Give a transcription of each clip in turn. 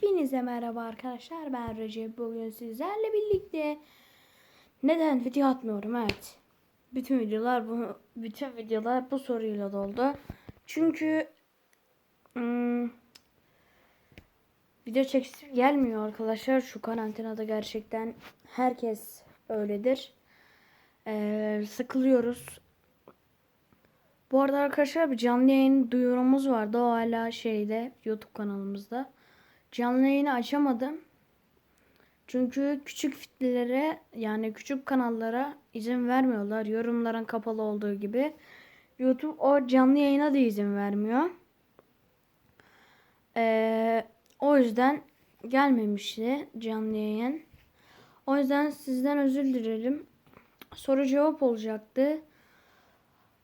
Hepinize merhaba arkadaşlar. Ben Recep. Bugün sizlerle birlikte neden video atmıyorum? Evet. Bütün videolar bu bütün videolar bu soruyla doldu. Çünkü hmm, video çekisi gelmiyor arkadaşlar. Şu karantinada gerçekten herkes öyledir. Ee, sıkılıyoruz. Bu arada arkadaşlar bir canlı yayın duyurumuz vardı. O hala şeyde YouTube kanalımızda. Canlı yayını açamadım. Çünkü küçük fitlelere yani küçük kanallara izin vermiyorlar. Yorumların kapalı olduğu gibi. YouTube o canlı yayına da izin vermiyor. Ee, o yüzden gelmemişti canlı yayın. O yüzden sizden özür dilerim. Soru cevap olacaktı.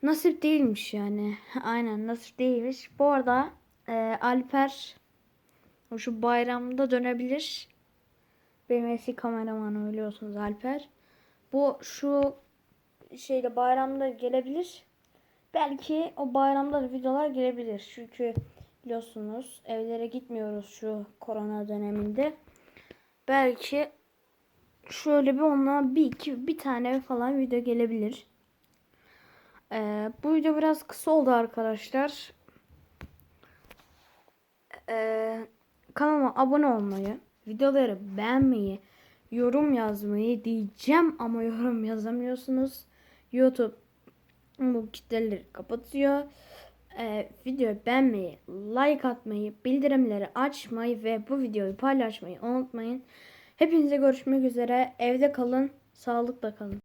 Nasip değilmiş yani. Aynen nasip değilmiş. Bu arada e, Alper o şu bayramda dönebilir. Benim eski kameramanım biliyorsunuz Alper. Bu şu şeyde bayramda gelebilir. Belki o bayramda da videolar gelebilir. Çünkü biliyorsunuz evlere gitmiyoruz şu korona döneminde. Belki şöyle bir onunla bir iki bir tane falan video gelebilir. Ee, bu video biraz kısa oldu arkadaşlar. Ee, kanalıma abone olmayı, videoları beğenmeyi, yorum yazmayı diyeceğim ama yorum yazamıyorsunuz. YouTube bu kitleleri kapatıyor. Ee, videoyu beğenmeyi, like atmayı, bildirimleri açmayı ve bu videoyu paylaşmayı unutmayın. Hepinize görüşmek üzere. Evde kalın, sağlıkla kalın.